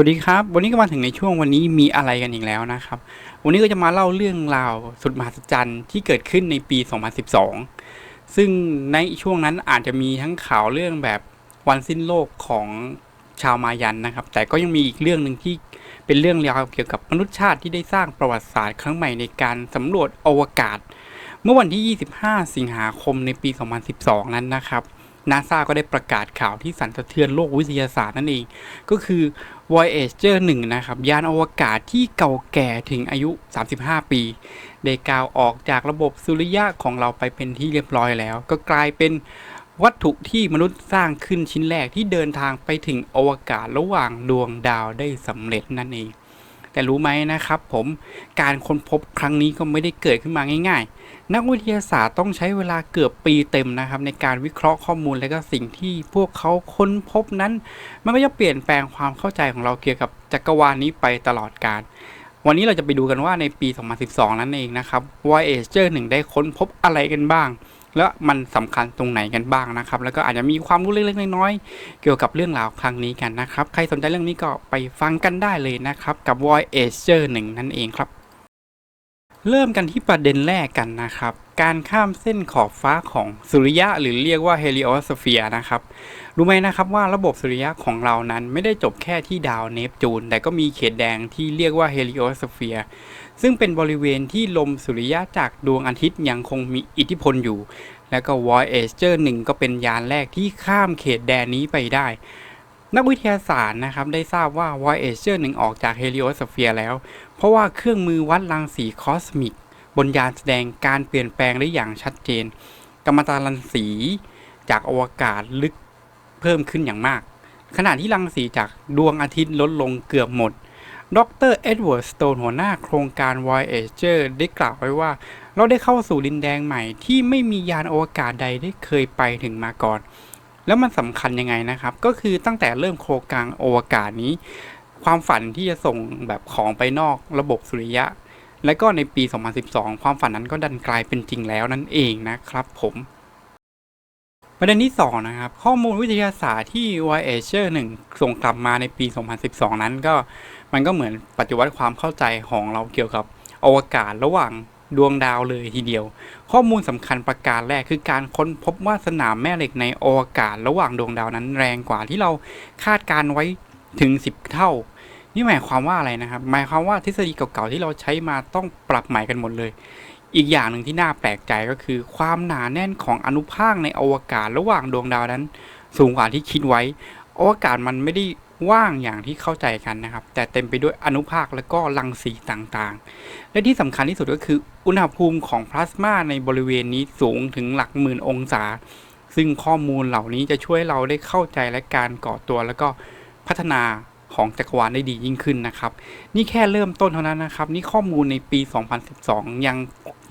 สวัสดีครับ วันนี้ก็มาถึงในช่วงวันนี้มีอะไรกันอีกแล้วนะครับ วันนี้ก็จะมาเล่าเรื่องราวสุดมหัศจรรย์ที่เกิดขึ้นในปี 2012 ซึ่งในช่วงนั้นอาจจะมีทั้งข่าวเรื่องแบบวันสิ้นโลกของชาวมายันนะครับ แต่ก็ยังมีอีกเรื่องหนึ่งที่เป็นเรื่องราวเกี่ยวกับมนุษยชาติที่ได้สร้างประวัติศาสตร์ครั้งใหม่ในการสำรวจอวกาศ เมื่อวันที่ 25 สิงหาคมในปี 2012 นั้นนะครับ นาซาก็ได้ประกาศข่าวที่สั่นสะเทือนโลกวิทยาศาสตร์นั่นเอง ก็คือ Voyager 1 นะครับ ยานอวกาศที่เก่าแก่ถึงอายุ 35 ปี ได้กล่าวออกจากระบบสุริยะของเราไปเป็นที่เรียบร้อยแล้ว ก็กลายเป็นวัตถุที่มนุษย์สร้างขึ้นชิ้นแรกที่เดินทางไปถึงอวกาศระหว่างดวงดาวได้สำเร็จนั่นเอง แต่รู้ไหมนะครับผมการค้นพบครั้งนี้ก็ไม่ได้เกิดขึ้นมาง่าย ๆ นักวิทยาศาสตร์ต้องใช้เวลาเกือบปีเต็มนะครับในการวิเคราะห์ข้อมูลและก็สิ่งที่พวกเขาค้นพบนั้น มันก็จะเปลี่ยนแปลงความเข้าใจของเราเกี่ยวกับจักรวาลนี้ไปตลอดกาลวันนี้เราจะไปดูกันว่าในปี 2012 นั่นเองนะครับ Voyager 1 ได้ค้นพบอะไรกันบ้าง แล้วมันสำคัญตรงไหนกันบ้างนะครับ แล้วก็อาจจะมีความรู้เล็กๆน้อยๆเกี่ยวกับเรื่องราวครั้งนี้กันนะครับ ใครสนใจเรื่องนี้ก็ไปฟังกันได้เลยนะครับ กับ Voyager 1 นั่นเองครับ เริ่มกันที่ประเด็นแรกกันนะครับ การข้ามเส้นขอบฟ้าของสุริยะหรือเรียกว่า Heliosphere นะครับ รู้ไหมนะครับว่าระบบสุริยะของเรานั้นไม่ได้จบแค่ที่ดาวเนปจูน แต่ก็มีเขตแดงที่เรียกว่า Heliosphere ซึ่งเป็นบริเวณที่ลมสุริยะจากดวงอาทิตย์ยังคงมีอิทธิพลอยู่ แล้วก็ Voyager 1 ก็เป็นยานแรกที่ข้ามเขตแดนนี้ไปได้นักวิทยาศาสตร์นะครับได้ทราบว่า Voyager 1 ออกจาก Heliosphere แล้ว เพราะว่าเครื่องมือวัดรังสีคอสมิก บนยานแสดงการเปลี่ยนแปลงได้อย่างชัดเจน กัมมันตรังสีจากอวกาศลึกเพิ่มขึ้นอย่างมาก ขณะที่รังสีจากดวงอาทิตย์ลดลงเกือบหมด ดรเอ็ดเวิร์ดสโตนหัวหน้าโครงการ Voyager ได้กล่าวไว้ว่า เราได้เข้าสู่ดินแดงใหม่ที่ไม่มียานอวกาศใดได้เคยไปถึงมาก่อน แล้วมันสำคัญยังไงนะครับ ก็คือตั้งแต่เริ่มโครงการอวกาศนี้ ความฝันที่จะส่งแบบของไปนอกระบบสุริยะ และก็ในปี 2012 ความฝันนั้นก็ดันกลายเป็นจริงแล้วนั่นเองนะครับผมประเด็นที่ 2 นะครับ ข้อมูลวิทยาศาสตร์ที่ Voyager 1 ส่งกลับมาในปี 2012 นั้นก็มันก็เหมือนปฏิวัติความเข้าใจของเราเกี่ยวกับอวกาศระหว่างดวงดาวเลยทีเดียว ข้อมูลสำคัญประการแรกคือการค้นพบว่าสนามแม่เหล็กในอวกาศระหว่างดวงดาวนั้นแรงกว่าที่เราคาดการไว้ ถึง 10 เท่า นี่หมายความว่าอะไรนะครับ หมายความว่าทฤษฎีเก่าๆที่เราใช้มาต้องปรับใหม่กันหมดเลย อีกอย่างหนึ่งที่น่าแปลกใจก็คือ ความหนาแน่นของอนุภาคในอวกาศระหว่างดวงดาวนั้น สูงกว่าที่คิดไว้ อวกาศมันไม่ได้ว่างอย่างที่เข้าใจกันนะครับ แต่เต็มไปด้วยอนุภาคและก็รังสีต่างๆ และที่สำคัญที่สุดก็คืออุณหภูมิของพลาสมาในบริเวณนี้สูงถึงหลักหมื่นองศา ซึ่งข้อมูลเหล่านี้จะช่วยเราได้เข้าใจและการก่อตัวแล้วก็ พัฒนาของจักรวาลได้ดียิ่งขึ้นนะครับ นี่แค่เริ่มต้นเท่านั้นนะครับ นี่ข้อมูลในปี 2012 ยัง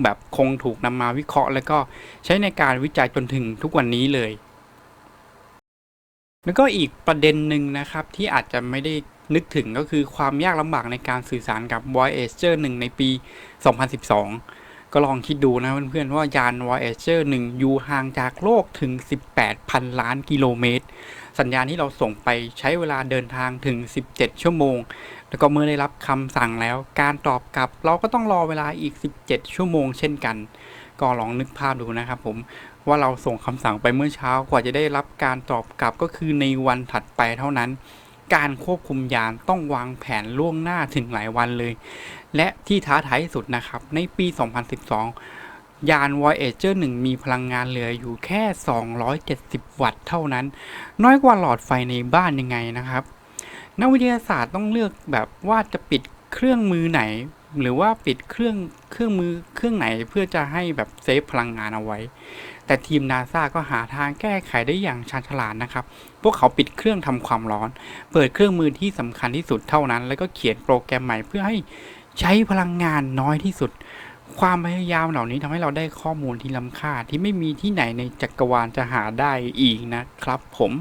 แบบคงถูกนำมาวิเคราะห์ แล้วก็ใช้ในการวิจัยจนถึงทุกวันนี้เลย แล้วก็อีกประเด็นหนึ่งนะครับที่อาจจะไม่ได้นึกถึงก็คือความยากลำบากในการสื่อสารกับ Voyager 1 ในปี 2012 ก็ลองคิดดูนะเพื่อนๆว่ายาน Voyager 1 อยู่ห่างจากโลกถึง 18,000 ล้านกิโลเมตร สัญญาณที่เราส่งไปใช้เวลาเดินทางถึง 17 ชั่วโมง แล้วก็เมื่อได้รับคำสั่งแล้ว การตอบกลับเราก็ต้องรอเวลาอีก 17 ชั่วโมงเช่นกัน ก็ลองนึกภาพดูนะครับผมว่าเราส่งคำสั่งไปเมื่อเช้ากว่าจะได้รับการตอบกลับก็คือในวันถัดไปเท่านั้น การควบคุมยานต้องวางแผนล่วงหน้าถึงหลายวันเลย และที่ท้าทายที่สุดนะครับ ในปี 2012 ยาน Voyager 1 มีพลังงานเหลืออยู่แค่ 270 วัตต์เท่านั้น น้อยกว่าหลอดไฟในบ้านยังไงนะครับ นักวิทยาศาสตร์ต้องเลือกแบบว่าจะปิดเครื่องมือไหน หรือว่าปิดเครื่องเครื่องมือเครื่องไหนเพื่อจะให้แบบเซฟพลังงานเอาไว้ แต่ทีมนาซาก็หาทางแก้ไขได้อย่างชาญฉลาดนะครับ พวกเขาปิดเครื่องทำความร้อน เปิดเครื่องมือที่สำคัญที่สุดเท่านั้น แล้วก็เขียนโปรแกรมใหม่เพื่อให้ใช้พลังงานน้อยที่สุด ความพยายามเหล่านี้ทำให้เราได้ข้อมูลที่ล้ำค่าที่ไม่มีที่ไหนในจักรวาลจะหาได้อีกนะครับผม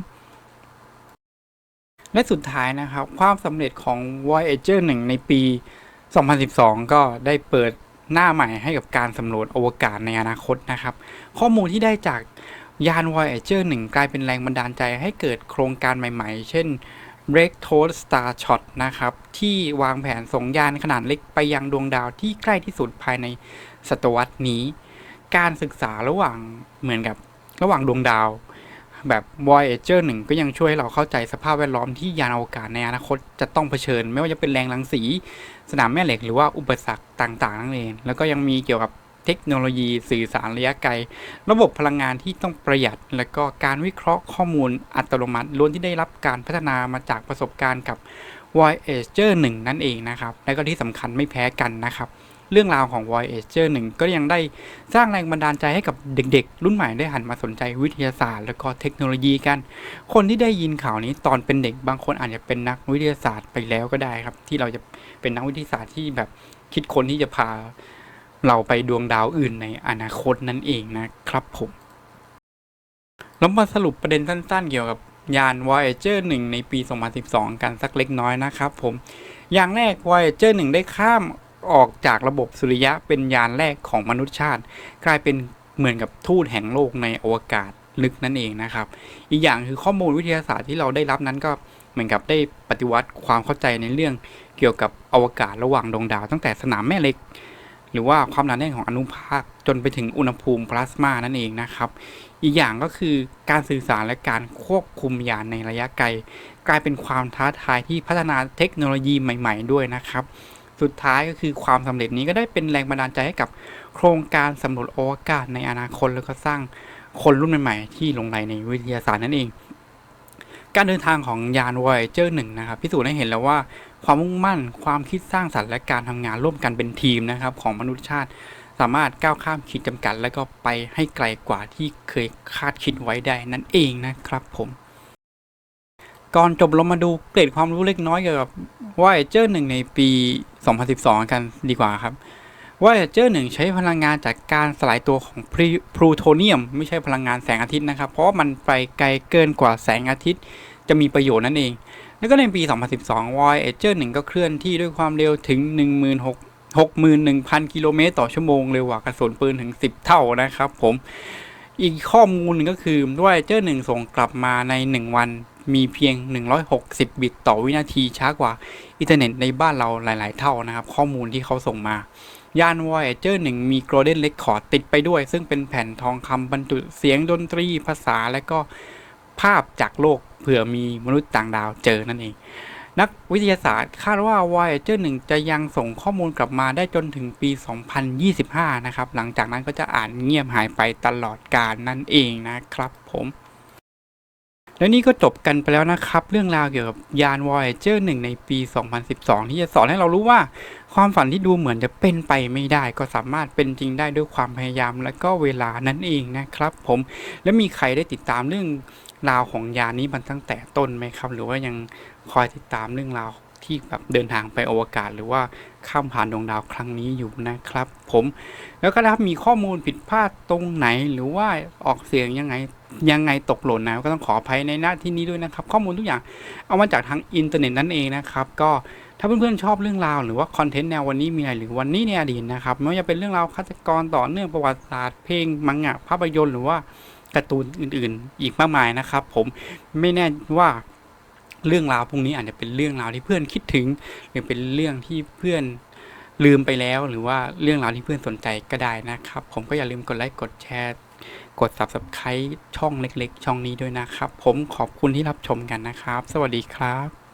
และสุดท้ายนะครับ ความสำเร็จของ Voyager 1 ในปี 2012 ก็ได้เปิดหน้าใหม่ให้กับการสำรวจอวกาศในอนาคตนะครับ ข้อมูลที่ได้จากยาน Voyager 1 กลายเป็นแรงบันดาลใจให้เกิดโครงการใหม่ๆ เช่น Break t o a Star Shot นะครับ ที่วางแผนส่งยานขนาดเล็กไปยังดวงดาวที่ใกล้ที่สุดภายในศตวรรษนี้ การศึกษาระหว่างเหมือนกับระหว่างดวงดาว แบบ Voyager 1 ก็ยังช่วยให้เราเข้าใจสภาพแวดล้อมที่ยานอวกาศในอนาคตจะต้องเผชิญ ไม่ว่าจะเป็นแรงรังสี สนามแม่เหล็กหรือว่าอุปสรรคต่างๆนั่นเอง แล้วก็ยังมีเกี่ยวกับเทคโนโลยีสื่อสารระยะไกล ระบบพลังงานที่ต้องประหยัด และก็การวิเคราะห์ข้อมูลอัตโนมัติล้วนที่ได้รับการพัฒนามาจากประสบการณ์กับ Voyager 1 นั่นเองนะครับ และก็ที่สำคัญไม่แพ้กันนะครับ เรื่องราวของ Voyager 1 ก็ยังได้สร้างแรงบันดาลใจให้กับเด็กๆ รุ่นใหม่ได้หันมาสนใจวิทยาศาสตร์ และก็เทคโนโลยีกัน คนที่ได้ยินข่าวนี้ตอนเป็นเด็กบางคนอาจจะเป็นนักวิทยาศาสตร์ไปแล้วก็ได้ครับ ที่เราจะเป็นนักวิทยาศาสตร์ที่แบบคิดคนที่จะพาเราไปดวงดาวอื่นในอนาคตนั่นเองนะครับผมแล้วมาสรุปประเด็นสั้นๆ เกี่ยวกับยาน Voyager 1 ในปี 2012 กันสักเล็กน้อยนะครับผม อย่างแรก Voyager 1 ได้ข้าม ออกจากระบบสุริยะเป็นยานแรกของมนุษยชาติ กลายเป็นเหมือนกับทูตแห่งโลกในอวกาศลึกนั่นเองนะครับ อีกอย่างคือข้อมูลวิทยาศาสตร์ที่เราได้รับนั้นก็เหมือนกับได้ปฏิวัติความเข้าใจในเรื่องเกี่ยวกับอวกาศระหว่างดวงดาว ตั้งแต่สนามแม่เหล็ก หรือว่าความหนาแน่นของอนุภาคจนไปถึงอุณหภูมิพลาสมานั่นเองนะครับ อีกอย่างก็คือการสื่อสารและการควบคุมยานในระยะไกล กลายเป็นความท้าทายที่พัฒนาเทคโนโลยีใหม่ ๆ ด้วยนะครับ สุดท้ายก็คือความสำเร็จนี้ก็ได้เป็นแรงบันดาลใจให้กับโครงการสำรวจอวกาศในอนาคตแล้วก็สร้างคนรุ่นใหม่ๆ ที่ลงไหลในวิทยาศาสตร์นั่นเอง การเดินทางของยาน Voyager 1นะครับพิสูจน์ให้เห็นแล้วว่าความมุ่งมั่น ความคิดสร้างสรรค์และการทำงานร่วมกันเป็นทีมนะครับของมนุษยชาติ สามารถก้าวข้ามขีดจำกัด และก็ไปให้ไกลกว่าที่เคยคาดคิดไว้ได้นั่นเองนะครับผม ก่อนจบเรามาดูเกร็ดความรู้เล็กน้อยเกี่ยวกับ Voyager 1ในปี 2012 กันดีกว่าครับ Voyager 1ใช้พลังงานจากการสลายตัวของพลูโทเนียม ไม่ใช่พลังงานแสงอาทิตย์นะครับ เพราะมันไปไกลเกินกว่าแสงอาทิตย์จะมีประโยชน์นั่นเอง แล้วก็ในปี 2012 Voyager 1 ก็เคลื่อนที่ด้วยความเร็วถึง 61,000 กิโลเมตรต่อชั่วโมงเร็วกว่ากระสุนปืนถึง 10 เท่านะครับผม อีกข้อมูลหนึ่งก็คือ Voyager 1 ส่งกลับมาใน 1 วัน มีเพียง 160 บิตต่อวินาทีช้ากว่าอินเทอร์เน็ตในบ้านเราหลาย ๆ เท่านะครับ ข้อมูลที่เขาส่งมายาน Voyager 1 มี Golden Record ติดไปด้วย ซึ่งเป็นแผ่นทองคำบรรจุเสียงดนตรีภาษาและก็ภาพจากโลกเผื่อมีมนุษย์ต่างดาวเจอนั่นเอง นักวิทยาศาสตร์คาดว่า Voyager 1 จะยังส่งข้อมูลกลับมาได้จนถึงปี 2025 นะครับ หลังจากนั้นก็จะอ่านเงียบหายไปตลอดกาลนั่นเองนะครับผม และนี่ก็จบกันไปแล้วนะครับ เรื่องราวเกี่ยวกับยาน Voyager 1 ในปี 2012 ที่จะสอนให้เรารู้ว่า ความฝันที่ดูเหมือนจะเป็นไปไม่ได้ ก็สามารถเป็นจริงได้ด้วยความพยายามและก็เวลานั่นเองนะครับ ผมและมีใครได้ติดตามเรื่องราวของยานนี้มันตั้งแต่ต้นไหมครับ หรือว่ายังคอยติดตามเรื่องราว ที่แบบเดินทางไปอวกาศ หรือว่าข้ามผ่านดวงดาวครั้งนี้อยู่นะครับ ผม แล้วก็ถ้ามีข้อมูลผิดพลาดตรงไหนหรือว่าออกเสียงยังไงยังไงตกหล่นนะก็ต้องขออภัยในหน้าที่นี้ด้วยนะครับ ข้อมูลทุกอย่างเอามาจากทางอินเทอร์เน็ตนั่นเองนะครับก็ถ้าเพื่อนๆชอบเรื่องราวหรือว่าคอนเทนต์แนววันนี้มีอะไรหรือวันนี้ในอดีตนะครับไม่ว่าจะเป็นเรื่องราวฆาตกรต่อเนื่องประวัติศาสตร์เพลงมังงะภาพยนตร์หรือว่าการ์ตูนอื่น ๆ อีกมากมายนะครับ ผมไม่แน่ว่า เรื่องราวพวกนี้อาจจะเป็นเรื่องราวที่เพื่อนคิดถึง หรือเป็นเรื่องที่เพื่อนลืมไปแล้ว หรือว่าเรื่องราวที่เพื่อนสนใจก็ได้นะครับ ผมก็อย่าลืมกดไลค์กดแชร์ กด subscribe ช่องเล็กๆ ช่องนี้ด้วยนะครับ ผมขอบคุณที่รับชมกันนะครับ สวัสดีครับ